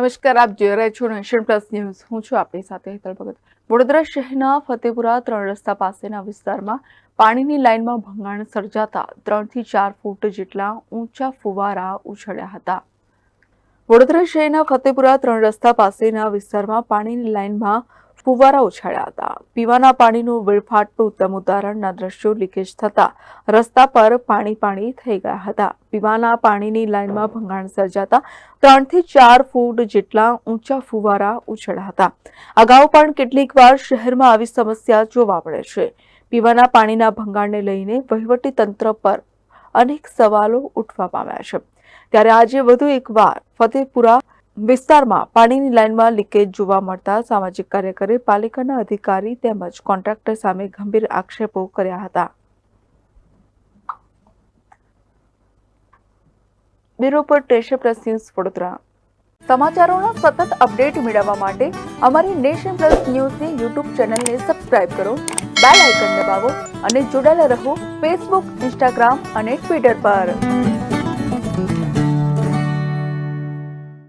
નમસ્કાર, આપ જોઈ રહ્યા છો નેશન પ્લસ ન્યૂઝ. હું છું આપણી સાથે હેતલ ભગત. વડોદરા શહેરના ફતેપુરા ત્રણ રસ્તા પાસેના વિસ્તારમાં પાણીની લાઇનમાં ભંગાણ સર્જાતા ત્રણથી ચાર ફૂટ જેટલા ઊંચા ફુવારા ઉછળ્યા હતા. વડોદરા શહેરના ફતેપુરા ત્રણ રસ્તા પાસેના વિસ્તારમાં પાણીની લાઇનમાં ફુવારા ઉછાળ્યા હતા. પીવાના પાણીનું વેડફાટનું ઉત્તમ ઉદાહરણના દ્રશ્યો લીકેજ થતા રસ્તા પર પાણી પાણી થઈ ગયા હતા. પીવાના પાણીની લાઇનમાં ભંગાણ સર્જાતા ત્રણથી ચાર ફૂટ જેટલા ઊંચા ફુવારા ઉછળ્યા હતા. અગાઉ પણ કેટલીક શહેરમાં આવી સમસ્યા જોવા મળે છે. પીવાના પાણીના ભંગાણને લઈને વહીવટી તંત્ર પર અનેક સવાલો ઉઠવા પામ્યા છે. ત્યારે આજે વધુ એકવાર ફતેપુરા વિસ્તારમાં પાણીની લાઇનમાં લીકેજ જોવા મળતા સામાજિક કાર્યકરે પાલિકાના અધિકારી તેમજ કોન્ટ્રાક્ટર સામે ગંભીર આક્ષેપો કર્યા હતા. બ્યુરો પર ટેશન પ્લસ ન્યૂઝ વડોદરા. સમાચારોના સતત અપડેટ મેળવવા માટે અમારી નેશન પ્લસ ન્યૂઝની યુટ્યુબ ચેનલને સબસ્ક્રાઇબ કરો, બેલ આઇકન દબાવો અને જોડાયેલા રહો ફેસબુક, ઇન્સ્ટાગ્રામ અને ટ્વિટર પર.